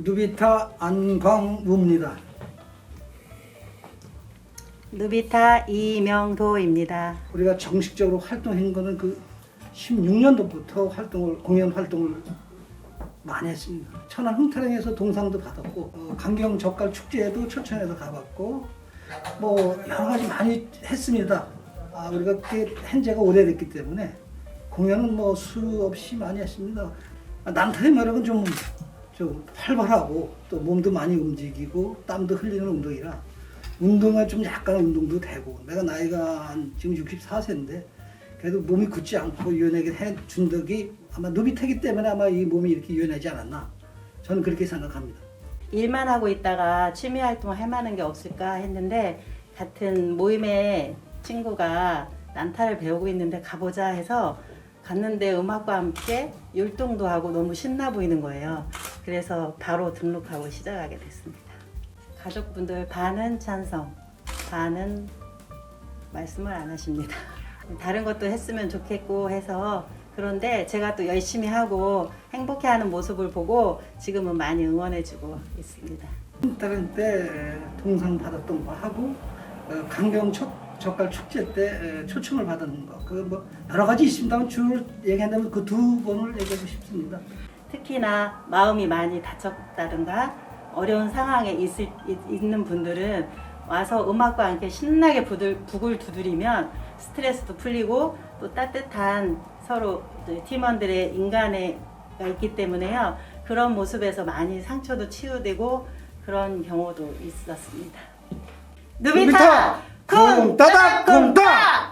누비타 안광우입니다. 누비타 이명도입니다. 우리가 정식적으로 활동한 거는 그 16년도부터 활동을 공연 활동을 많이 했습니다. 천안 흥타령에서 동상도 받았고 어, 강경 젓갈 축제에도 초천에서 가봤고 뭐 여러 가지 많이 했습니다. 아, 우리가 그게 현재가 오래됐기 때문에 공연은 뭐 수없이 많이 했습니다. 아, 난타의 매력은 좀, 좀 활발하고 또 몸도 많이 움직이고 땀도 흘리는 운동이라 운동에 좀 약간 운동도 되고 내가 나이가 한 지금 64세인데 그래도 몸이 굳지 않고 유연하게 해준 덕이 아마 누비태기 때문에 아마 이 몸이 이렇게 유연하지 않았나 저는 그렇게 생각합니다. 일만 하고 있다가 취미 활동을 할 만한 게 없을까 했는데 같은 모임에 친구가 난타를 배우고 있는데 가보자 해서 갔는데 음악과 함께 율동도 하고 너무 신나 보이는 거예요. 그래서 바로 등록하고 시작하게 됐습니다. 가족분들 반은 찬성, 반은 말씀을 안 하십니다. 다른 것도 했으면 좋겠고 해서 그런데 제가 또 열심히 하고 행복해하는 모습을 보고 지금은 많이 응원해주고 있습니다. 다른 때 동상 받았던 거 하고 어, 강경 첫 젓갈 축제 때 초청을 받은 거 그 뭐 여러 가지 있습니다만 줄 얘기한다면 그 두 번을 얘기하고 싶습니다. 특히나 마음이 많이 다쳤다든가 어려운 상황에 있을, 있- 있는 분들은 와서 음악과 함께 신나게 부들, 북을 두드리면 스트레스도 풀리고 또 따뜻한 서로 팀원들의 인간애가 있기 때문에요. 그런 모습에서 많이 상처도 치유되고 그런 경우도 있었습니다. 누비타 쿵 따닥 쿵 따!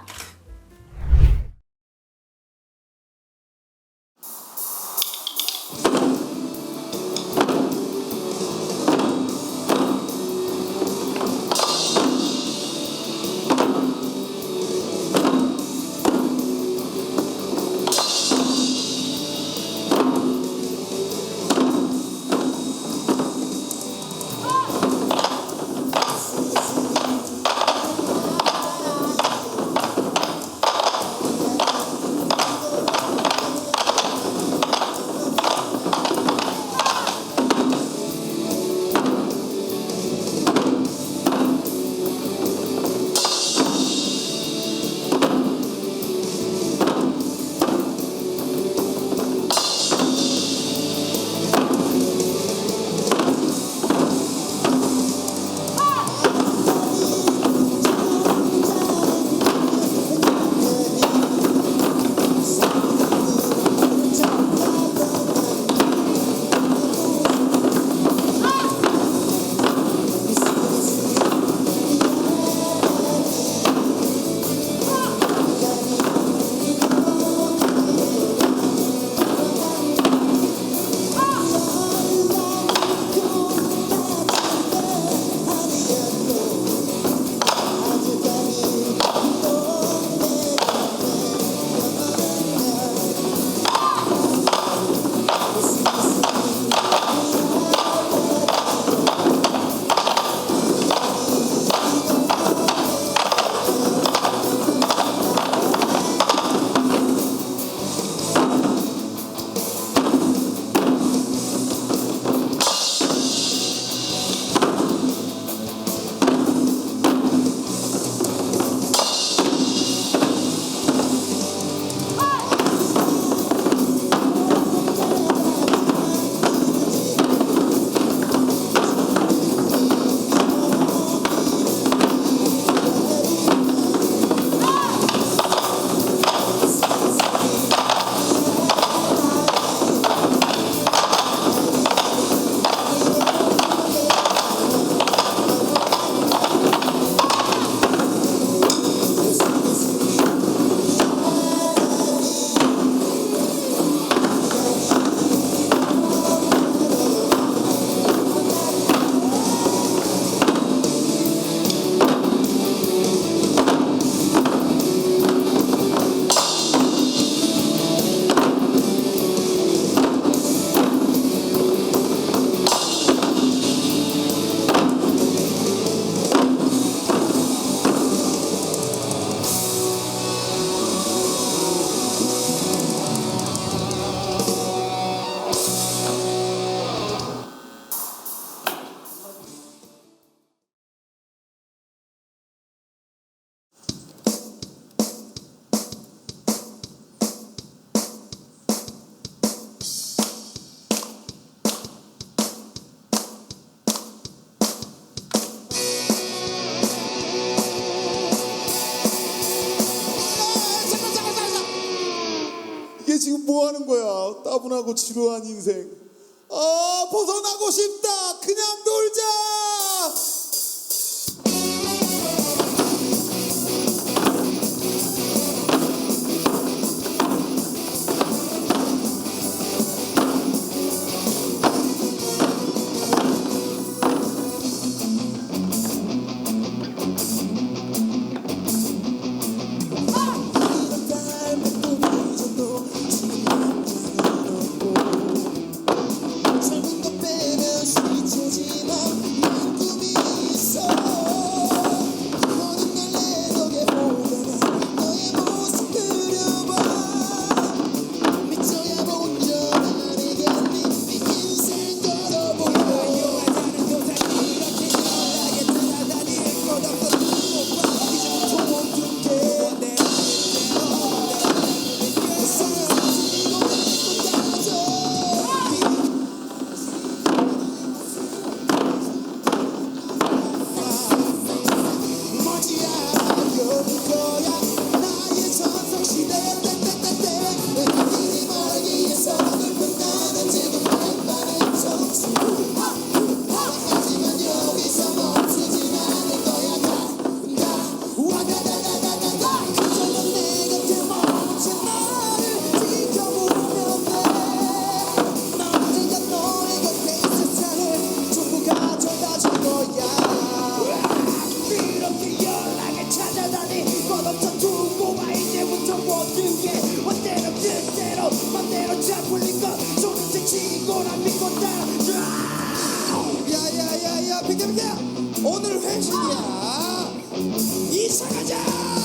뭐 하는 거야? 따분하고 지루한 인생. 아, 벗어나고 싶다! 그냥 놀자! 오늘 회식이야. 이사 가자!